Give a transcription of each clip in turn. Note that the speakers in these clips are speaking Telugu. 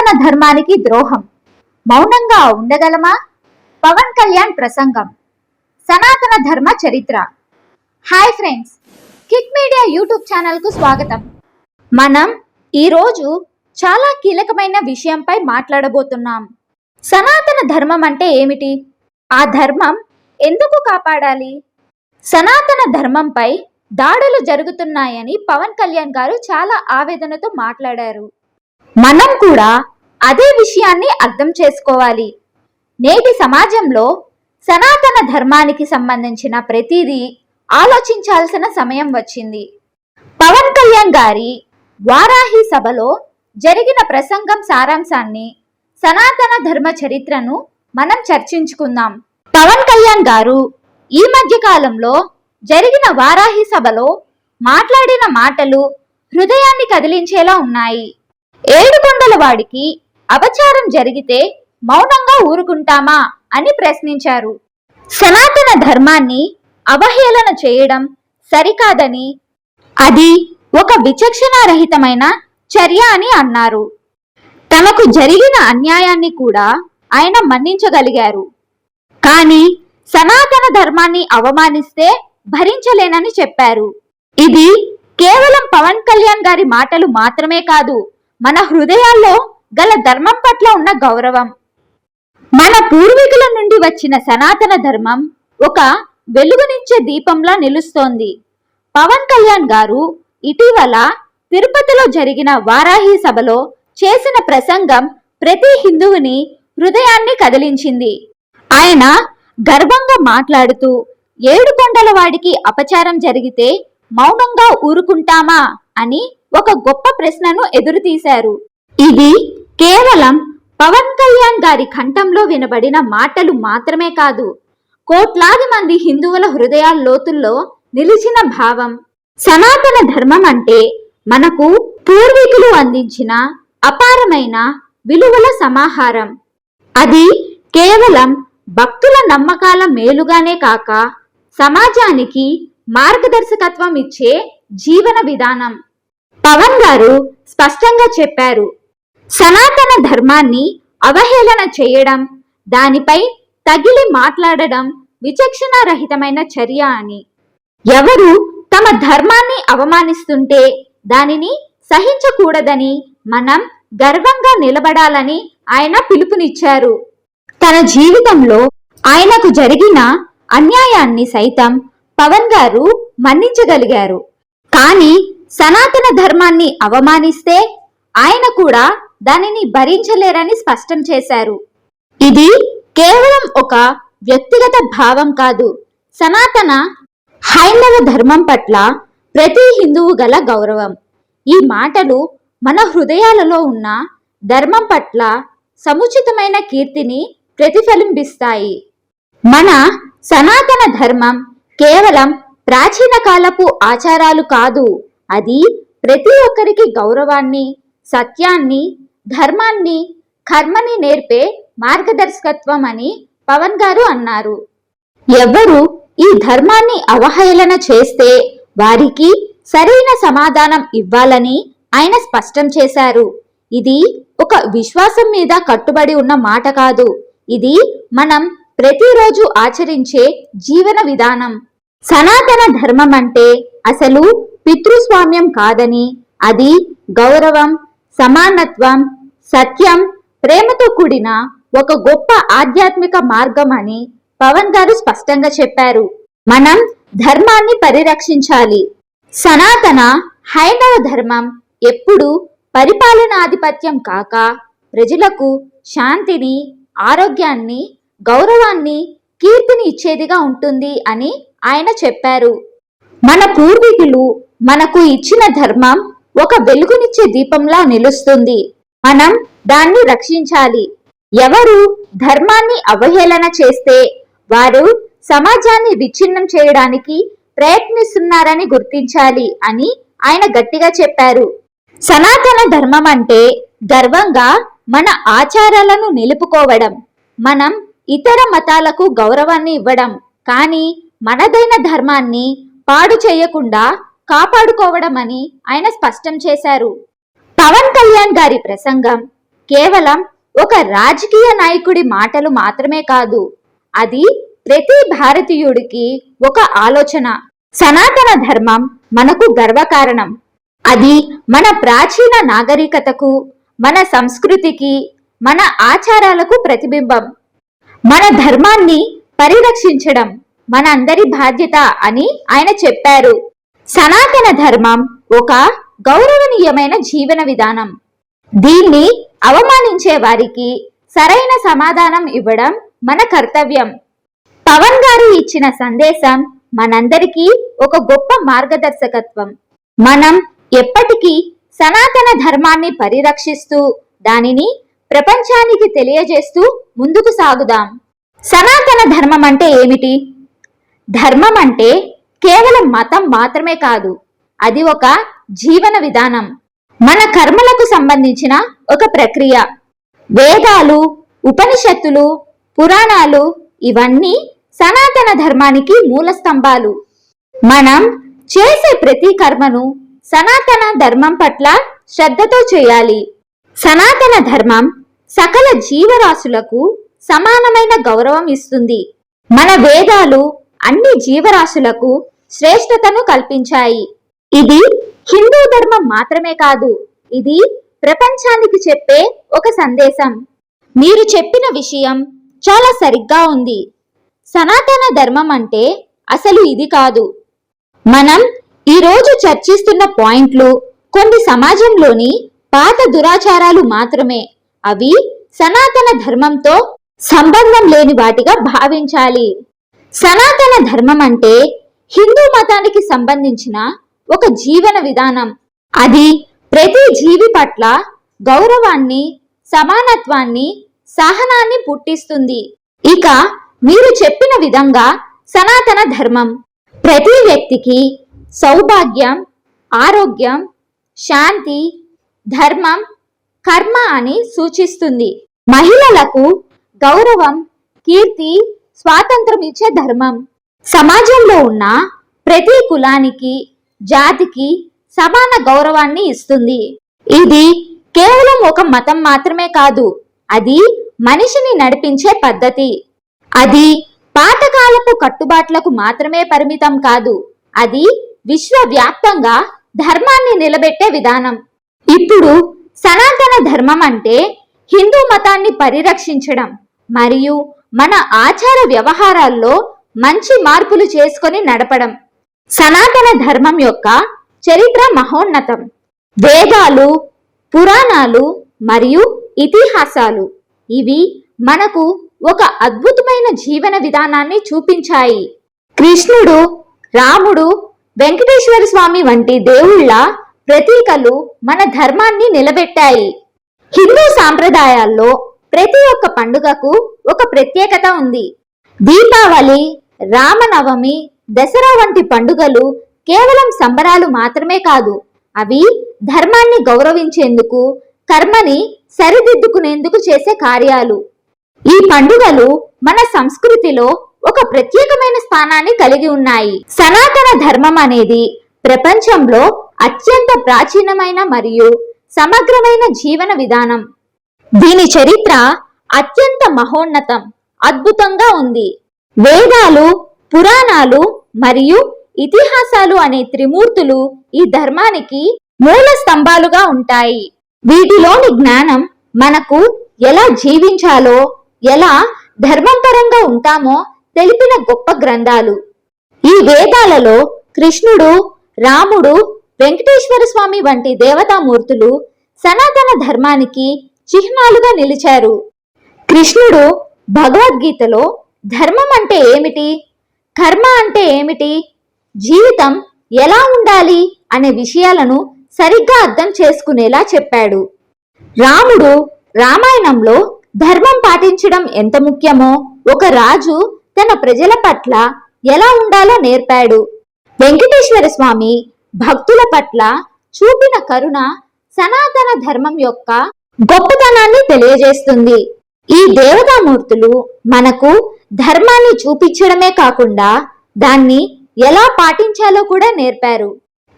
సనాతన ధర్మానికి ద్రోహం. మౌనంగా ఉండగలమా? పవన్ కళ్యాణ్ ప్రసంగం. సనాతన ధర్మ చరిత్ర. Hi friends Kick Media YouTube ఛానల్కు స్వాగతం. మనం ఈరోజు చాలా కీలకమైన విషయంపై మాట్లాడబోతున్నాం. సనాతన ధర్మం అంటే ఏమిటి? ఆ ధర్మం ఎందుకు కాపాడాలి? సనాతన ధర్మంపై దాడులు జరుగుతున్నాయని పవన్ కళ్యాణ్ గారు చాలా ఆవేదనతో మాట్లాడారు. మనం కూడా అదే విషయాన్ని అర్థం చేసుకోవాలి. నేటి సమాజంలో సనాతన ధర్మానికి సంబంధించిన ప్రతిదీ ఆలోచించాల్సిన సమయం వచ్చింది. పవన్ కళ్యాణ్ గారి వారాహి సభలో జరిగిన ప్రసంగం సారాంశాన్ని సనాతన ధర్మ చరిత్రను మనం చర్చించుకుందాం. పవన్ కళ్యాణ్ గారు ఈ మధ్య కాలంలో జరిగిన వారాహి సభలో మాట్లాడిన మాటలు హృదయాన్ని కదిలించేలా ఉన్నాయి. ఏడుకొండల వాడికి అపచారం జరిగితే మౌనంగా ఊరుకుంటామా అని ప్రశ్నించారు. సనాతన ధర్మాన్ని అవహేళన చేయడం సరికాదని అది ఒక విచక్షణారహితమైన చర్య అని అన్నారు. తమకు జరిగిన అన్యాయాన్ని కూడా ఆయన మన్నించగలిగారు. కానీ సనాతన ధర్మాన్ని అవమానిస్తే భరించలేనని చెప్పారు. ఇది కేవలం పవన్ కళ్యాణ్ గారి మాటలు మాత్రమే కాదు మన హృదయాల్లో గల ధర్మం పట్ల ఉన్న గౌరవం. మన పూర్వీకుల నుండి వచ్చిన సనాతన ధర్మం ఒక వెలుగునిచ్చే దీపంలా నిలుస్తోంది. పవన్ కళ్యాణ్ గారు ఇటీవల తిరుపతిలో జరిగిన వారాహి సభలో చేసిన ప్రసంగం ప్రతి హిందువుని హృదయాన్ని కదిలించింది. ఆయన గర్వంగా మాట్లాడుతూ ఏడు కొండల వాడికి అపచారం జరిగితే మౌనంగా ఊరుకుంటామా? అని ఒక గొప్ప ప్రశ్నను ఎదురుతీశారు. ఇది కేవలం పవన్ కళ్యాణ్ గారి కంఠంలో వినబడిన మాటలు మాత్రమే కాదు కోట్లాది మంది హిందువుల హృదయాల లోతుల్లో నిలిచిన భావం. సనాతన ధర్మం అంటే మనకు పూర్వీకులు అందించిన అపారమైన విలువల సమాహారం. అది కేవలం భక్తుల నమ్మకాల మేలుగానే కాక సమాజానికి మార్గదర్శకత్వం ఇచ్చే జీవన విధానం. పవన్ గారు స్పష్టంగా చెప్పారు. సనాతన ధర్మాన్ని అవహేళన చేయడం దానిపై తగిలి మాట్లాడడం విచక్షణారహితమైన చర్య అని. ఎవరు తమ ధర్మాన్ని అవమానిస్తుంటే దానిని సహించకూడదని మనం గర్వంగా నిలబడాలని ఆయన పిలుపునిచ్చారు. తన జీవితంలో ఆయనకు జరిగిన అన్యాయాన్ని సైతం పవన్ గారు మన్నించగలిగారు. కానీ సనాతన ధర్మాన్ని అవమానిస్తే ఆయన కూడా దానిని భరించలేరని స్పష్టం చేశారు. ఇది కేవలం ఒక వ్యక్తిగత భావం కాదు. సనాతన హైందవ ధర్మం పట్ల ప్రతి హిందువు గల గౌరవం. ఈ మాటలు మన హృదయాలలో ఉన్న ధర్మం పట్ల సముచితమైన కీర్తిని ప్రతిఫలింపిస్తాయి. మన సనాతన ధర్మం కేవలం ప్రాచీన కాలపు ఆచారాలు కాదు. అది ప్రతి ఒక్కరికి గౌరవాన్ని సత్యాన్ని ధర్మాన్ని కర్మని నేర్పే మార్గదర్శకత్వం అని పవన్ గారు అన్నారు. ఎవరు ఈ ధర్మాన్ని అవహేళన చేస్తే వారికి సరైన సమాధానం ఇవ్వాలని ఆయన స్పష్టం చేశారు. ఇది ఒక విశ్వాసం మీద కట్టుబడి ఉన్న మాట కాదు. ఇది మనం ప్రతిరోజు ఆచరించే జీవన విధానం. సనాతన ధర్మం అంటే అసలు పితృస్వామ్యం కాదని అది గౌరవం సమానత్వం సత్యం ప్రేమతో కూడిన ఒక గొప్ప ఆధ్యాత్మిక మార్గం అని పవన్ గారు స్పష్టంగా చెప్పారు. మనం ధర్మాన్ని పరిరక్షించాలి. సనాతన హైందవ ధర్మం ఎప్పుడు పరిపాలనాధిపత్యం కాక ప్రజలకు శాంతిని ఆరోగ్యాన్ని గౌరవాన్ని కీర్తిని ఇచ్చేదిగా ఉంటుంది అని ఆయన చెప్పారు. మన పూర్వీకులు మనకు ఇచ్చిన ధర్మం ఒక వెలుగునిచ్చే దీపంలా నిలుస్తుంది. మనం దాన్ని రక్షించాలి. ఎవరు ధర్మాన్ని అవహేళన చేస్తే వారు సమాజాన్ని విచ్ఛిన్నం చేయడానికి ప్రయత్నిస్తున్నారని గుర్తించాలి అని ఆయన గట్టిగా చెప్పారు. సనాతన ధర్మం అంటే గర్వంగా మన ఆచారాలను నిలుపుకోవడం మనం ఇతర మతాలకు గౌరవాన్ని ఇవ్వడం కానీ మనదైన ధర్మాన్ని పాడు చేయకుండా కాపాడుకోవడం అని ఆయన స్పష్టం చేశారు. పవన్ కళ్యాణ్ గారి ప్రసంగం కేవలం ఒక రాజకీయ నాయకుడి మాటలు మాత్రమే కాదు అది ప్రతి భారతీయుడికి ఒక ఆలోచన. సనాతన ధర్మం మనకు గర్వకారణం. అది మన ప్రాచీన నాగరికతకు మన సంస్కృతికి మన ఆచారాలకు ప్రతిబింబం. మన ధర్మాన్ని పరిరక్షించడం. మన అందరి బాధ్యత అని ఆయన చెప్పారు. సనాతన ధర్మం ఒక గౌరవనీయమైన జీవన విధానం. దీన్ని అవమానించే వారికి సరైన సమాధానం ఇవ్వడం మన కర్తవ్యం. పవన్ గారు ఇచ్చిన సందేశం మనందరికీ ఒక గొప్ప మార్గదర్శకత్వం. మనం ఎప్పటికీ సనాతన ధర్మాన్ని పరిరక్షిస్తూ దానిని ప్రపంచానికి తెలియజేస్తూ ముందుకు సాగుదాం. సనాతన ధర్మం అంటే ఏమిటి? ధర్మం అంటే కేవలం మతం మాత్రమే కాదు అది ఒక జీవన విధానం. మన కర్మలకు సంబంధించిన ఒక ప్రక్రియ. వేదాలు ఉపనిషత్తులు పురాణాలు ఇవన్నీ సనాతన ధర్మానికి మూల స్తంభాలు. మనం చేసే ప్రతి కర్మను సనాతన ధర్మం పట్ల శ్రద్ధతో చేయాలి. సనాతన ధర్మం సకల జీవరాశులకు సమానమైన గౌరవం ఇస్తుంది. మన వేదాలు అన్ని జీవరాశులకు శ్రేష్టతను కల్పించాయి. ఇది హిందూ ధర్మం మాత్రమే కాదు ఇది ప్రపంచానికి చెప్పే ఒక సందేశం. మీరు చెప్పిన విషయం చాలా సరిగ్గా ఉంది. సనాతన ధర్మం అంటే అసలు ఇది కాదు. మనం ఈరోజు చర్చిస్తున్న పాయింట్లు కొన్ని సమాజంలోని పాత దురాచారాలు మాత్రమే. అవి సనాతన ధర్మంతో సంబంధం లేని వాటిగా భావించాలి. సనాతన ధర్మం అంటే హిందూ మతానికి సంబంధించిన ఒక జీవన విధానం. అది ప్రతి జీవి పట్ల గౌరవాన్ని సమానత్వాన్ని సహనాన్ని పుట్టిస్తుంది. ఇక మీరు చెప్పిన విధంగా సనాతన ధర్మం. ప్రతి వ్యక్తికి సౌభాగ్యం ఆరోగ్యం శాంతి ధర్మం కర్మ అని సూచిస్తుంది. మహిళలకు గౌరవం కీర్తి స్వాతంత్రం ఇచ్చే ధర్మం. సమాజంలో ఉన్న ప్రతి కులానికి జాతికి సమాన గౌరవాన్ని ఇస్తుంది. ఇది కేవలం ఒక మతం మాత్రమే కాదు అది మనిషిని నడిపించే పద్ధతి. అది పాతకాలపు కట్టుబాట్లకు మాత్రమే పరిమితం కాదు అది విశ్వవ్యాప్తంగా ధర్మాన్ని నిలబెట్టే విధానం. ఇప్పుడు సనాతన ధర్మం అంటే హిందూ మతాన్ని పరిరక్షించడం మరియు మన ఆచార వ్యవహారాల్లో మంచి మార్పులు చేసుకొని నడపడం. సనాతన ధర్మం యొక్క చరిత్ర మహోన్నతం. వేదాలు పురాణాలు మరియు ఇతిహాసాలు ఇవి మనకు ఒక అద్భుతమైన జీవన విధానాన్ని చూపించాయి. కృష్ణుడు రాముడు వెంకటేశ్వర స్వామి వంటి దేవుళ్ళ ప్రతీకలు మన ధర్మాన్ని నిలబెట్టాయి. హిందూ సాంప్రదాయాల్లో ప్రతి ఒక్క పండుగకు ఒక ప్రత్యేకత ఉంది. దీపావళి రామనవమి దసరా వంటి పండుగలు కేవలం సంబరాలు మాత్రమే కాదు అవి ధర్మాన్ని గౌరవించేందుకు కర్మని సరిదిద్దుకునేందుకు చేసే కార్యాలు. ఈ పండుగలు మన సంస్కృతిలో ఒక ప్రత్యేకమైన స్థానాన్ని కలిగి ఉన్నాయి. సనాతన ధర్మం అనేది ప్రపంచంలో అత్యంత ప్రాచీనమైన మరియు సమగ్రమైన జీవన విధానం. దీని చరిత్ర అత్యంత మహోన్నతం అద్భుతంగా ఉంది. వేదాలు పురాణాలు మరియు ఇతిహాసాలు అనే త్రిమూర్తులు ఈ ధర్మానికి మూల స్తంభాలుగా ఉంటాయి. వీటిలోని జ్ఞానం మనకు ఎలా జీవించాలో ఎలా ధర్మంపరంగా ఉంటామో తెలిపిన గొప్ప గ్రంథాలు. ఈ వేదాలలో కృష్ణుడు రాముడు వెంకటేశ్వర స్వామి వంటి దేవతామూర్తులు సనాతన ధర్మానికి చిహ్నాలుగా నిలిచారు. కృష్ణుడు భగవద్గీతలో ధర్మం అంటే ఏమిటి? కర్మ అంటే ఏమిటి? జీవితం ఎలా ఉండాలి? అనే విషయాలను సరిగ్గా అర్థం చేసుకునేలా చెప్పాడు. రాముడు రామాయణంలో ధర్మం పాటించడం ఎంత ముఖ్యమో ఒక రాజు తన ప్రజల పట్ల ఎలా ఉండాలో నేర్పాడు. వెంకటేశ్వర స్వామి భక్తుల పట్ల చూపిన కరుణ సనాతన ధర్మం యొక్క గొప్పతనాన్ని తెలియజేస్తుంది. ఈ దేవతామూర్తులు మనకు ధర్మాన్ని చూపించడమే కాకుండా దాన్ని ఎలా పాటించాలో కూడా నేర్పారు.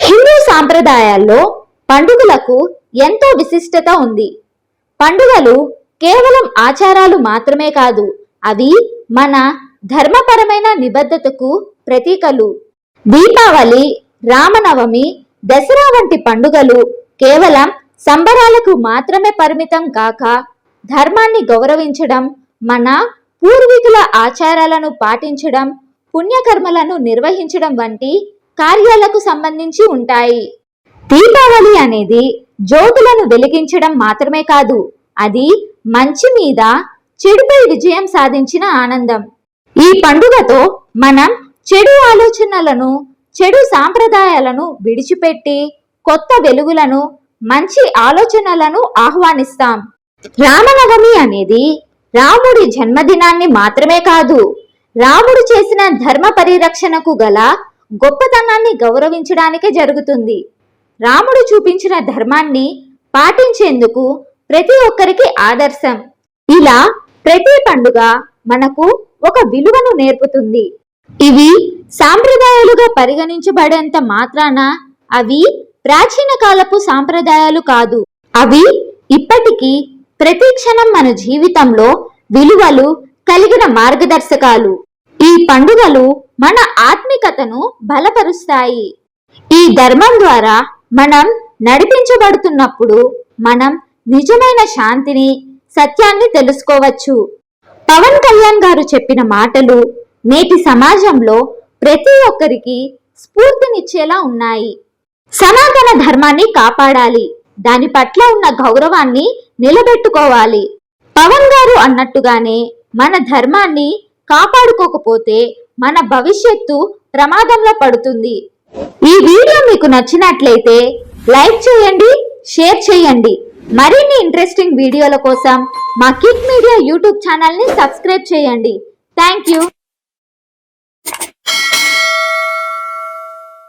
హిందూ సాంప్రదాయాల్లో పండుగలకు ఎంతో విశిష్టత ఉంది. పండుగలు కేవలం ఆచారాలు మాత్రమే కాదు అవి మన ధర్మపరమైన నిబద్ధతకు ప్రతీకలు. దీపావళి రామనవమి దసరా వంటి పండుగలు కేవలం సంబరాలకు మాత్రమే పరిమితం కాక ధర్మాన్ని గౌరవించడం మన పూర్వీకుల ఆచారాలను పాటించడం పుణ్యకర్మలను నిర్వహించడం వంటి కార్యాలకు సంబంధించి ఉంటాయి. దీపావళి అనేది జ్యోతులను వెలిగించడం మాత్రమే కాదు అది మంచి మీద చెడుపై విజయం సాధించిన ఆనందం. ఈ పండుగతో మనం చెడు ఆలోచనలను చెడు సాంప్రదాయాలను విడిచిపెట్టి కొత్త వెలుగులను మంచి ఆలోచనలను ఆహ్వానిస్తాం. రామనవమి అనేది రాముడి జన్మదినాన్ని మాత్రమే కాదు రాముడు చేసిన ధర్మ పరిరక్షణకు గల గొప్పతనాన్ని గౌరవించడానికే జరుగుతుంది. రాముడు చూపించిన ధర్మాన్ని పాటించేందుకు ప్రతి ఒక్కరికి ఆదర్శం. ఇలా ప్రతి పండుగ మనకు ఒక విలువను నేర్పుతుంది. ఇవి సాంప్రదాయాలుగా పరిగణించబడేంత మాత్రాన అవి ప్రాచీన కాలపు సాంప్రదాయాలు కాదు. అవి ఇప్పటికీ ప్రతి క్షణం మన జీవితంలో విలువలు కలిగిన మార్గదర్శకాలు. ఈ పండుగలు మన ఆత్మికతను బలపరుస్తాయి. ఈ ధర్మం ద్వారా మనం నడిపించబడుతున్నప్పుడు మనం నిజమైన శాంతిని సత్యాన్ని తెలుసుకోవచ్చు. పవన్ కళ్యాణ్ గారు చెప్పిన మాటలు నేటి సమాజంలో ప్రతి ఒక్కరికి స్ఫూర్తినిచ్చేలా ఉన్నాయి. సనాతన ధర్మాన్ని కాపాడాలి. దాని పట్ల ఉన్న గౌరవాన్ని నిలబెట్టుకోవాలి. పవన్ గారు అన్నట్టుగానే మన ధర్మాన్ని కాపాడుకోకపోతే మన భవిష్యత్తు ప్రమాదంలో పడుతుంది. ఈ వీడియో మీకు నచ్చినట్లయితే లైక్ చేయండి షేర్ చేయండి. మరిన్ని ఇంట్రెస్టింగ్ వీడియోల కోసం మా కిక్ మీడియా యూట్యూబ్ ఛానల్ని సబ్స్క్రైబ్ చేయండి. Thank you.